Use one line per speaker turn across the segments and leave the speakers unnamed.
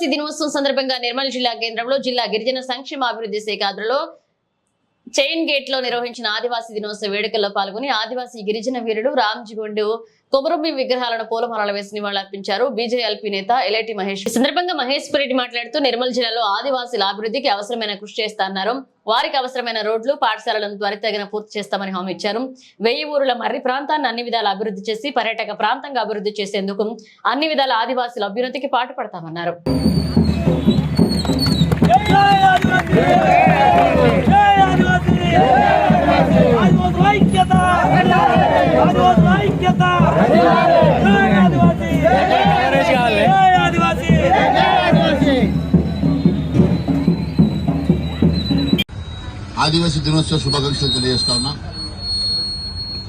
ఆదివాసీ దినోత్సవం సందర్భంగా నిర్మల్ జిల్లా కేంద్రంలో జిల్లా గిరిజన సంక్షేమ అభివృద్ధి శాఖ ఆధ్వర్యంలో చైన్ గేట్లో నిర్వహించిన ఆదివాసీ దినోత్సవ వేడుకల్లో పాల్గొని ఆదివాసీ గిరిజన వీరుడు రామ్జిగొండు కొమరొమ్మి విగ్రహాలను పూలమాలలు వేసి నివాళులర్పించారు. బీజేఎల్పీ నేత ఎలైటి మహేష్. ఈ సందర్భంగా మహేష్ రెడ్డి మాట్లాడుతూ నిర్మల్ జిల్లాలో ఆదివాసీల అభివృద్ధికి అవసరమైన కృషి చేస్తారన్నారు వారికి అవసరమైన రోడ్లు పాఠశాలలను త్వరితగిన పూర్తి చేస్తామని హామీ ఇచ్చారు. వెయ్యి ఊరుల మర్రి ప్రాంతాన్ని అన్ని విధాల అభివృద్ధి చేసి పర్యాటక ప్రాంతంగా అభివృద్ధి చేసేందుకు అన్ని విధాల ఆదివాసీల అభ్యున్నతికి పాటుపడతామన్నారు.
ఆదివాసీ
దినోత్సవ శుభాకాంక్షలు తెలియజేస్తా ఉన్నా.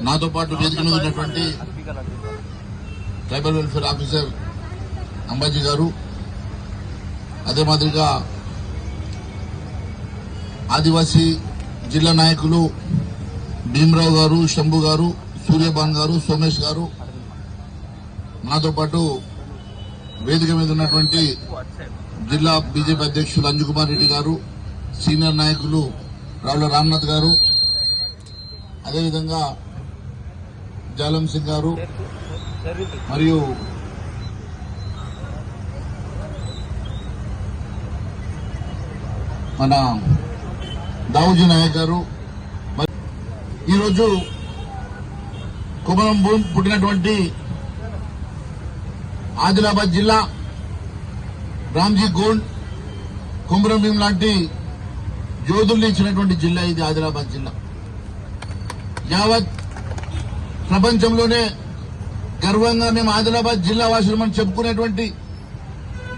నాతో పాటు వేదిక మీద ఉన్నటువంటి ట్రైబల్ వెల్ఫేర్ ఆఫీసర్ అంబాజీ గారు అదే మాదిరిగా ఆదివాసీ జిల్లా నాయకులు భీమరావు గారు శంభు గారు సూర్యభాన్ గారు సోమేష్ గారు నాతో పాటు వేదిక మీద ఉన్నటువంటి జిల్లా బీజేపీ అధ్యక్షులు అంజుకుమార్ రెడ్డి గారు సీనియర్ నాయకులు రావుల రామ్నాథ్ గారు అదేవిధంగా జాలం సింగ్ గారు మరియు మన దావుజీ నాయక్ గారు. ఈరోజు కుమరం భూమి పుట్టినటువంటి ఆదిలాబాద్ జిల్లా రామ్జీ గోండ్ కుమరం భీం లాంటి యోధుల్ని ఇచ్చినటువంటి జిల్లా ఇది ఆదిలాబాద్ జిల్లా. యావత్ ప్రపంచంలోనే గర్వంగా మేము ఆదిలాబాద్ జిల్లా వాసులమని చెప్పుకునేటువంటి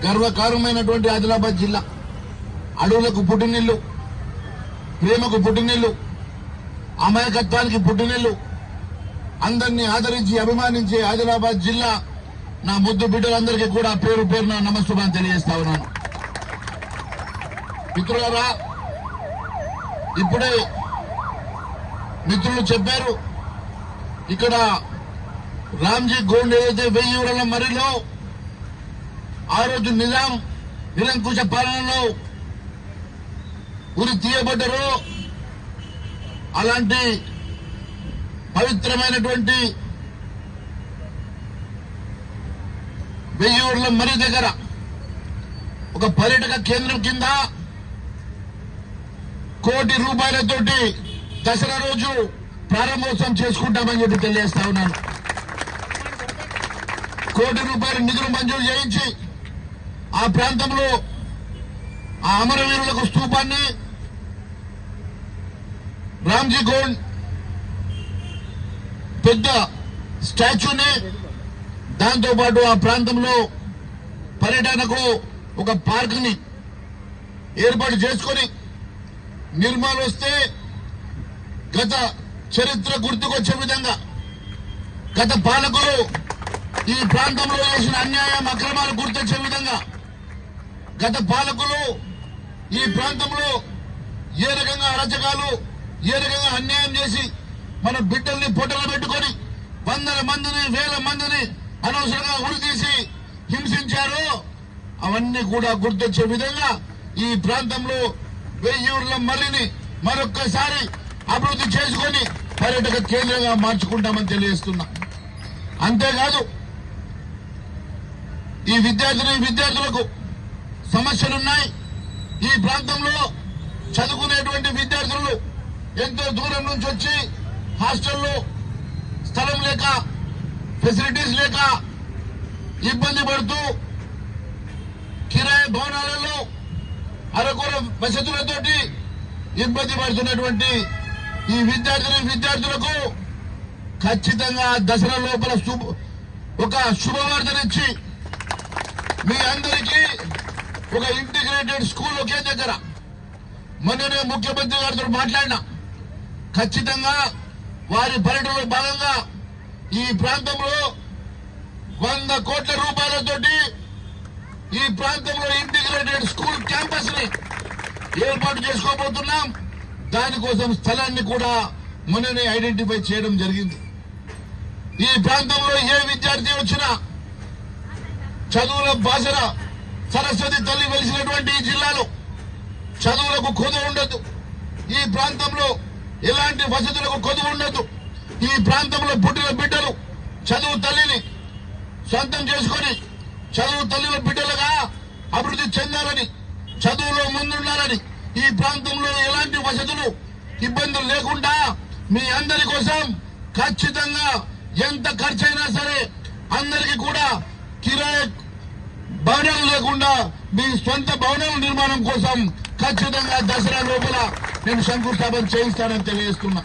గర్వకారమైనటువంటి ఆదిలాబాద్ జిల్లా. అడవులకు పుట్టినిల్లు ప్రేమకు పుట్టినిల్లు అమాయకత్వానికి పుట్టినిల్లు అందరినీ ఆదరించి అభిమానించే ఆదిలాబాద్ జిల్లా నా ముద్దు బిడ్డలందరికీ కూడా పేరు పేరున నమస్సుమాన్ని తెలియజేస్తా ఉన్నాను. మిత్రులారా ఇప్పుడే మిత్రులు చెప్పారు ఇక్కడ రామ్జీ గోండ్ ఏదైతే వెయ్యి ఊరల మరిలో ఆ రోజు నిజాం నిరంకుశ పాలనలో ఉరి తీయబడ్డరు అలాంటి పవిత్రమైనటువంటి వెయ్యి మరి దగ్గర ఒక పర్యాటక కేంద్రం కింద కోటి రూపాయలతోటి దసరా రోజు ప్రారంభోత్సవం చేసుకుంటామని చెప్పి తెలియజేస్తా ఉన్నాను. కోటి రూపాయల నిధులు మంజూరు చేయించి ఆ ప్రాంతంలో ఆ అమరవీరులకు స్తూపాన్ని రామ్జీ గోండ్ పెద్ద స్టాచ్యూని దాంతో పాటు ఆ ప్రాంతంలో పర్యటనకు ఒక పార్క్ని ఏర్పాటు చేసుకొని నిర్మాలు వస్తే గత చరిత్ర గుర్తుకొచ్చే విధంగా గత పాలకులు ఈ ప్రాంతంలో చేసిన అన్యాయం అక్రమాలు గుర్తొచ్చే విధంగా గత పాలకులు ఈ ప్రాంతంలో ఏ రకంగా అరచకాలు ఏ రకంగా అన్యాయం చేసి మన బిడ్డల్ని పొట్టలు పెట్టుకొని వందల మందిని వేల మందిని అనవసరంగా ఉరి తీసి హింసించారు అవన్నీ కూడా గుర్తొచ్చే విధంగా ఈ ప్రాంతంలో వెయ్యి ఊర్ల మర్రిని మరొక్కసారి అభివృద్ధి చేసుకొని పర్యాటక కేంద్రంగా మార్చుకుంటామని తెలియజేస్తున్నా. అంతేకాదు ఈ విద్యార్థిని విద్యార్థులకు సమస్యలున్నాయి. ఈ ప్రాంతంలో చదువుకునేటువంటి విద్యార్థులు ఎంతో దూరం నుంచి వచ్చి హాస్టల్లో స్థలం లేక ఫెసిలిటీస్ లేక ఇబ్బంది పడుతూ కిరాయి భవనాలలో అరకుల వసతులతోటి ఇబ్బంది పడుతున్నటువంటి ఈ విద్యార్థులు విద్యార్థులకు ఖచ్చితంగా దసరా లోపల శుభ- ఒక శుభవార్తనిచ్చి మీ అందరికీ ఒక ఇంటిగ్రేటెడ్ స్కూల్ ఒకే దగ్గర. మొన్ననే ముఖ్యమంత్రి గారితో మాట్లాడినా. ఖచ్చితంగా వారి పర్యటనలో భాగంగా ఈ ప్రాంతంలో వంద కోట్ల రూపాయలతోటి ఈ ప్రాంతంలో ఇంటిగ్రేటెడ్ స్కూల్ క్యాంపస్ని ఏర్పాటు చేసుకోబోతున్నాం. దానికోసం స్థలాన్ని కూడా మొన్ననే ఐడెంటిఫై చేయడం జరిగింది. ఈ ప్రాంతంలో ఏ విద్యార్థి వచ్చినా చదువుల బాసర సరస్వతి తల్లి వెలిసినటువంటి ఈ జిల్లాలో చదువులకు కొదు ఉండదు. ఈ ప్రాంతంలో ఎలాంటి వసతులకు కొదు ఉండదు. ఈ ప్రాంతంలో పుట్టిన బిడ్డలు చదువు తల్లిని సొంతం చేసుకొని చదువు తల్లిల బిడ్డలుగా అభివృద్ధి చెందాలని చదువులో ముందుండాలని ఈ ప్రాంతంలో ఎలాంటి వసతులు ఇబ్బందులు లేకుండా మీ అందరి కోసం ఖచ్చితంగా ఎంత ఖర్చైనా సరే అందరికీ కూడా కిరాయి భవనాలు లేకుండా మీ సొంత భవనాల నిర్మాణం కోసం ఖచ్చితంగా దసరా లోపల నేను శంకుస్థాపన చేయిస్తానని తెలియజేస్తున్నా.